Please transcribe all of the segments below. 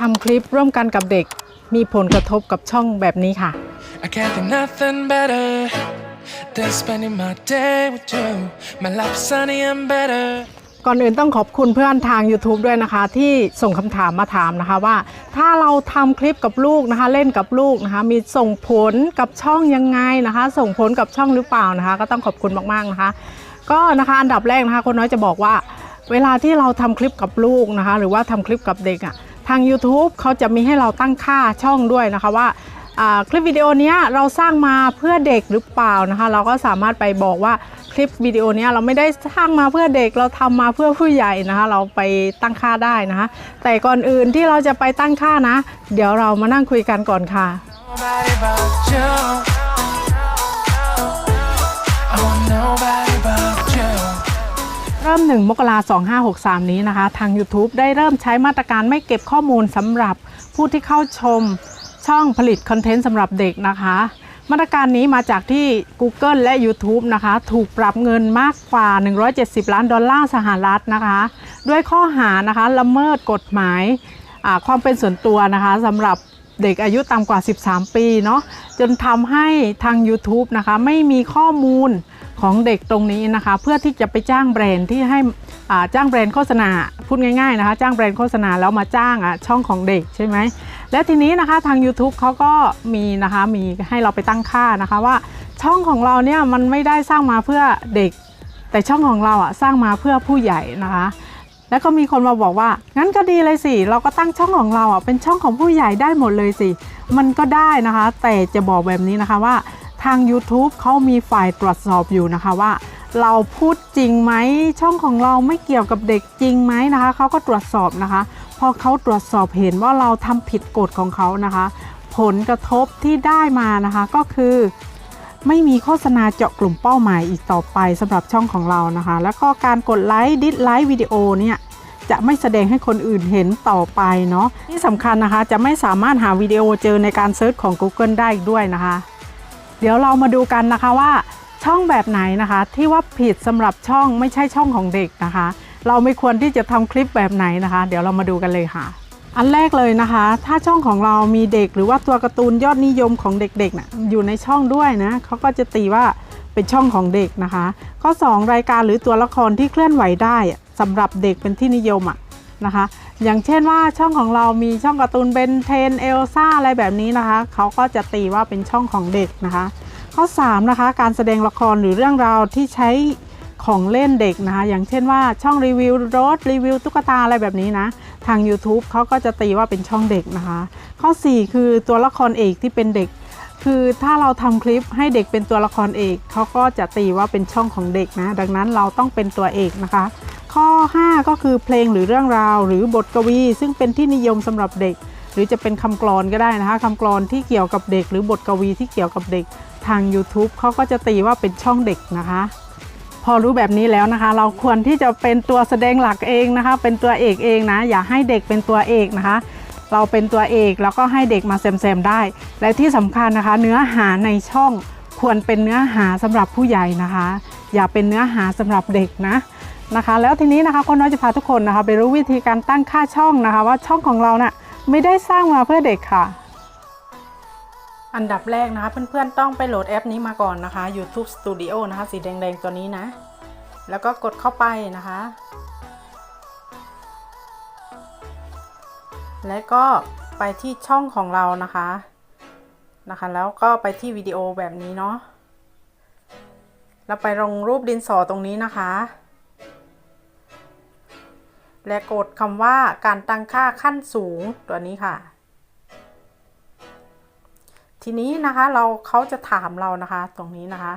ทำคลิปร่วมกันกับเด็ก มีผลกระทบกับช่องแบบนี้ค่ะ I can't think nothing better than spending my day with you. My life's sunny and better. ก่อนอื่นต้องขอบคุณเพื่อนทาง YouTube ด้วยนะคะ ที่ส่งคำถามมาถามนะคะว่า ถ้าเราทำคลิปกับลูกนะคะ เล่นกับลูกนะคะ มีส่งผลกับช่องยังไงนะคะ ส่งผลกับช่องหรือเปล่านะคะ ก็ต้องขอบคุณมากๆนะคะ ก็นะคะอันดับแรกนะคะคนน้อยจะบอกว่า เวลาที่เราทำคลิปกับลูกนะคะ หรือว่าทำคลิปกับเด็กอะ่ะ ทาง YouTube เขาจะมีให้เราตั้งค่าช่องด้วยนะคะว่าคลิปวิดีโอนี้เราสร้างมาเพื่อเด็กหรือเปล่านะคะ เราก็สามารถไปบอกว่าคลิปวิดีโอนี้เราไม่ได้สร้างมาเพื่อเด็กเราทำมาเพื่อผู้ใหญ่นะคะ เราไปตั้งค่าได้นะคะ แต่ก่อนอื่นที่เราจะไปตั้งค่านะ เดี๋ยวเรามานั่งคุยกันก่อนค่ะ Nobody ริ่ม 1 มกราคม2563 นี้นะคะ ทาง YouTube ได้เริ่มใช้มาตรการไม่เก็บข้อมูลสำหรับผู้ที่เข้าชมช่องผลิตคอนเทนต์สำหรับเด็กนะคะ มาตรการนี้มาจากที่ Google และ YouTube นะคะ ถูกปรับเงินมากกว่า 170 ล้านดอลลาร์สหรัฐนะคะ ด้วยข้อหานะคะละเมิดกฎหมายความเป็นส่วนตัวนะคะสำหรับเด็กอายุต่ำกว่า 13 ปีเนาะจนทำให้ทาง YouTube นะคะไม่มีข้อมูล ของเด็กตรงนี้นะคะ เพื่อที่จะไปจ้างแบรนด์ที่ให้อ่าจ้างแบรนด์โฆษณาพูดง่ายๆนะคะ จ้างแบรนด์โฆษณาแล้วมาจ้างอะช่องของเด็กใช่ไหมและทีนี้นะคะทาง YouTube เขาก็มีนะคะมีให้เราไปตั้งค่านะคะว่าช่องของเราเนี่ยมันไม่ได้สร้างมาเพื่อเด็ก แต่ช่องของเราอะสร้างมาเพื่อผู้ใหญ่นะคะแล้วก็มีคนมาบอกว่างั้นก็ดีเลยสิเราก็ตั้งช่องของเราอะเป็นช่องของผู้ใหญ่ได้หมดเลยสิ มันก็ได้นะคะ แต่จะบอกแบบนี้นะคะว่า ทาง YouTube เขามีฝ่ายตรวจสอบอยู่นะคะว่า เราพูดจริงไหมช่องของเราไม่เกี่ยวกับเด็กจริงไหมนะคะเขาก็ตรวจสอบนะคะพอเขาตรวจสอบเห็นว่าเราทำผิดกฎของเขานะคะ ผลกระทบที่ได้มานะคะก็คือ ไม่มีโฆษณาเจาะกลุ่มเป้าหมายอีกต่อไปสำหรับช่องของเรานะคะ แล้วก็การกดไลค์ดิสไลค์วิดีโอเนี่ยจะไม่แสดงให้คนอื่นเห็นต่อไปเนาะที่สำคัญนะคะจะไม่สามารถหาวิดีโอเจอในการเซิร์ชของ Google ได้อีกด้วยนะคะ เดี๋ยวเรามาดูกันนะคะว่าช่องแบบไหนนะคะ ที่ว่าผิดสำหรับช่องไม่ใช่ช่องของเด็กนะคะ เราไม่ควรที่จะทำคลิปแบบไหนนะคะ เดี๋ยวเรามาดูกันเลยค่ะ อันแรกเลยนะคะ ถ้าช่องของเรามีเด็ก หรือว่าตัวการ์ตูนยอดนิยมของเด็กๆนะอยู่ในช่องด้วยนะเขาก็จะตีว่าเป็นช่องของเด็กนะคะ ข้อ 2 รายการหรือตัวละครที่เคลื่อนไหวได้อะสำหรับเด็กเป็นที่นิยมอะ นะคะ อย่างเช่นว่าช่องของเรามีช่องการ์ตูนเบนเทนเอลซ่าอะไรแบบนี้นะคะ เขาก็จะตีว่าเป็นช่องของเด็กนะคะ ข้อ 3 นะคะ การแสดงละครหรือเรื่องราวที่ใช้ของเล่นเด็กนะคะ อย่างเช่นว่าช่องรีวิวรถรีวิวตุ๊กตาอะไรแบบนี้นะ ทาง YouTube เขาก็จะตีว่าเป็นช่องเด็กนะคะ ข้อ 4 คือตัวละครเอกที่เป็นเด็ก คือถ้าเราทำคลิปให้เด็กเป็นตัวละครเอกเขาก็จะตีว่าเป็นช่องของเด็กนะ ดังนั้นเราต้องเป็นตัวเอกนะคะ ข้อ 5 ก็คือเพลงหรือเรื่องราว หรือบทกวี ซึ่งเป็นที่นิยมสำหรับเด็ก หรือจะเป็นคำกลอนก็ได้นะคะคำกลอนที่เกี่ยวกับเด็ก หรือบทกวีที่เกี่ยวกับเด็กทาง YouTube เขาก็จะตีว่าเป็นช่องเด็กนะคะ พอรู้แบบนี้แล้วนะคะ เราควรที่จะเป็นตัวแสดงหลักเองนะคะ เป็นตัวเอกเองนะ อย่าให้เด็กเป็นตัวเอกนะคะ เราเป็นตัวเอกแล้วก็ให้เด็กมาแซมๆได้ และที่สำคัญนะคะ เนื้อหาในช่องควรเป็นเนื้อหาสำหรับผู้ใหญ่นะคะ อย่าเป็นเนื้อหาสำหรับเด็กนะ นะคะ แล้วทีนี้นะคะคนน้อยจะพาทุกคนนะคะ ไปรู้วิธีการตั้งค่าช่องนะคะ ว่าช่องของเราน่ะไม่ได้สร้างมาเพื่อเด็กค่ะ อันดับแรกนะคะเพื่อนๆต้องไปโหลดแอปนี้มาก่อนนะคะ YouTube Studio นะคะ สีแดงๆตัวนี้นะ แล้วก็กดเข้าไปนะคะ และก็ไปที่ช่องของเรานะคะนะคะ แล้วก็ไปที่วิดีโอแบบนี้เนาะแล้วไปลงรูปดินสอตรงนี้นะคะ และกดคำว่าการตั้งค่าขั้นสูงตัวนี้ค่ะ ทีนี้นะคะเราเขาจะถามเรานะคะตรงนี้นะคะ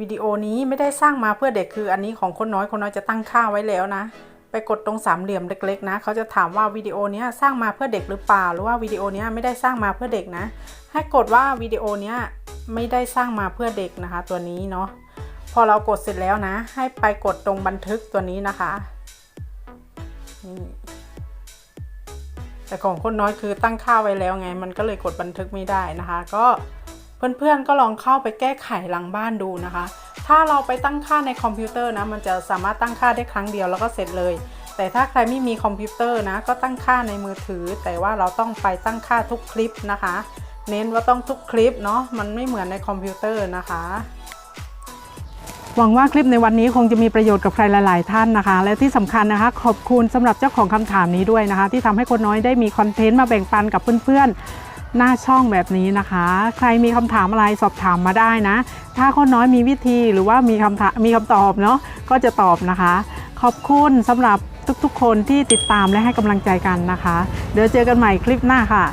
วิดีโอนี้ไม่ได้สร้างมาเพื่อเด็กคืออันนี้ของคนน้อยคนน้อยจะตั้งค่าไว้แล้วนะ ไปกดตรงสามเหลี่ยมเล็กๆนะเขาจะถามว่าวิดีโอนี้สร้างมาเพื่อเด็กหรือเปล่า หรือว่าวิดีโอนี้ไม่ได้สร้างมาเพื่อเด็กนะ ให้กดว่าวิดีโอนี้ไม่ได้สร้างมาเพื่อเด็กนะคะ ตัวนี้เนาะพอเรากดเสร็จแล้วนะ ให้ไปกดตรงบันทึกตัวนี้นะคะ นี่แต่ของคนน้อยคือตั้งค่าไว้แล้วไง มันก็เลยกดบันทึกไม่ได้นะคะ ก็เพื่อนๆก็ลองเข้าไปแก้ไขหลังบ้านดูนะคะ ถ้าเราไปตั้งค่าในคอมพิวเตอร์นะ มันจะสามารถตั้งค่าได้ครั้งเดียวแล้วก็เสร็จเลยแแต่ถ้าใครไม่มีคอมพิวเตอร์นะ ก็ตั้งค่าในมือถือ แต่ว่าเราต้องไปตั้งค่าทุกคลิปนะคะ เน้นว่าต้องทุกคลิปเนาะ มันไม่เหมือนในคอมพิวเตอร์นะคะ หวังว่าคลิปในวันนี้คงจะมีประโยชน์กับใครหลาย ๆ ท่านนะคะ และที่สำคัญนะคะ ขอบคุณสำหรับเจ้าของคำถามนี้ด้วยนะคะ ที่ทำให้คนน้อยได้มีคอนเทนต์มาแบ่งปันกับเพื่อนๆหน้าช่องแบบนี้นะคะ ใครมีคำถามอะไรสอบถามมาได้นะ ถ้าคนน้อยมีวิธีหรือว่ามีคำถามมีคำตอบเนาะก็จะตอบนะคะ ขอบคุณสำหรับทุกๆ คนที่ติดตามและให้กำลังใจกันนะคะ เดี๋ยวเจอกันใหม่คลิปหน้าค่ะ